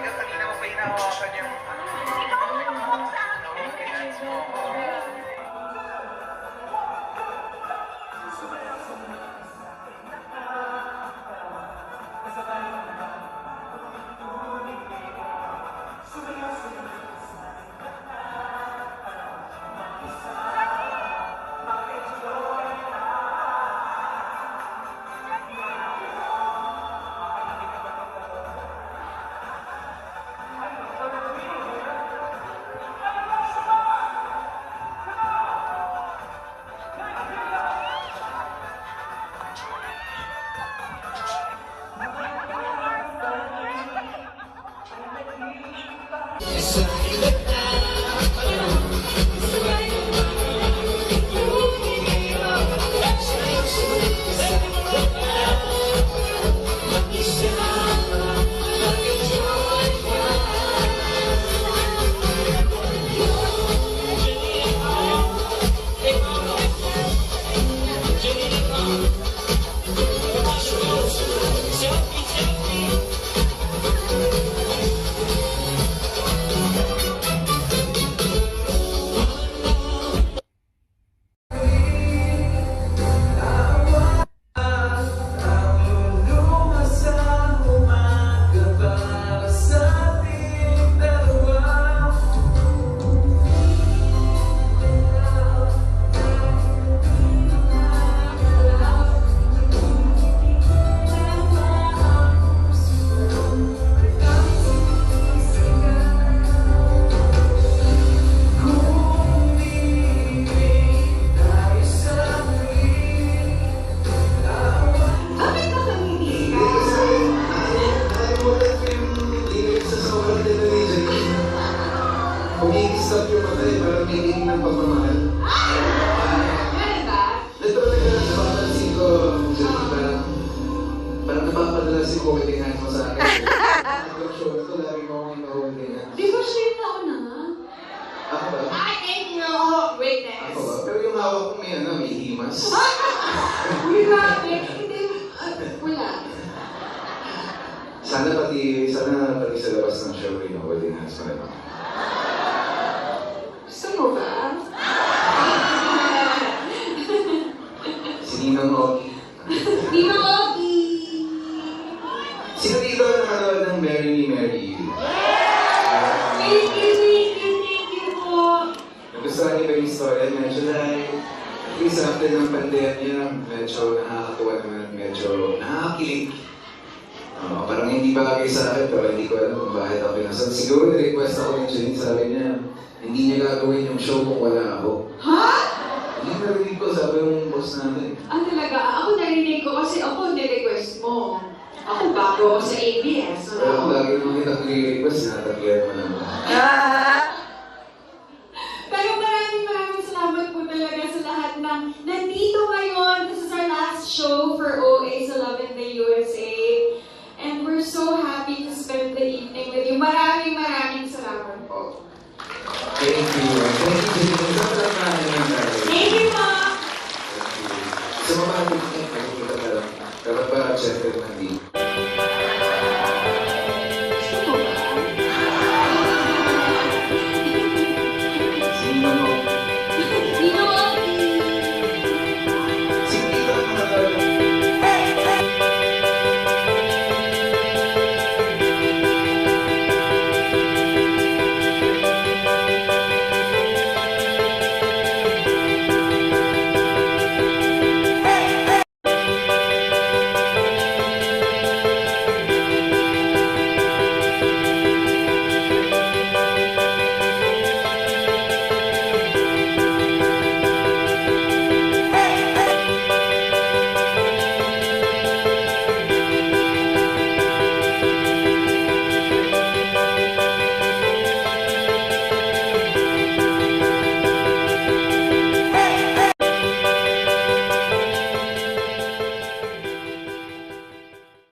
Ikaw kanina mo pa hinahawakan yung... Ikaw, ano mo sa akin? Bakit napapadala si holding hands mo sa akin. Ang show na to, lagi mo akong holding hands. Di ba sure na ako na? Ako ba? I you. Oh, witness. Ako ba? Pero yung hawak ko may ano, may himas. Uy, grabe. Hindi, ah, wala. Sana pati, sana pati sa labas ng show, yung holding hands ako. Thank you, thank you, thank you po. Nagustuhan niyo ba yung story? Like, at least after ng pandemya, medyo nakakatuwa naman, medyo nakakakilig. Oo, parang hindi bagay sa akin, pero hindi ko alam kung bakit ako pinasal. Siguro ni-request ako ni Janine, sabi niya, hindi niya gagawin yung show kung wala ako. Ha? Hindi narinig ko, sabi yung boss namin. Ah, talaga? Ako narinig ko kasi ako ni-request mo. Ako bago ako sa ABS. Pero kung ano? lagi mo kita nire-request, natagyan mo naman. Pero maraming maraming salamat po talaga sa lahat ng nandito ngayon. This is our last show for OA sa Love in the USA. And we're so happy to spend the evening with you. Maraming maraming salamat po. Thank you. Thank you.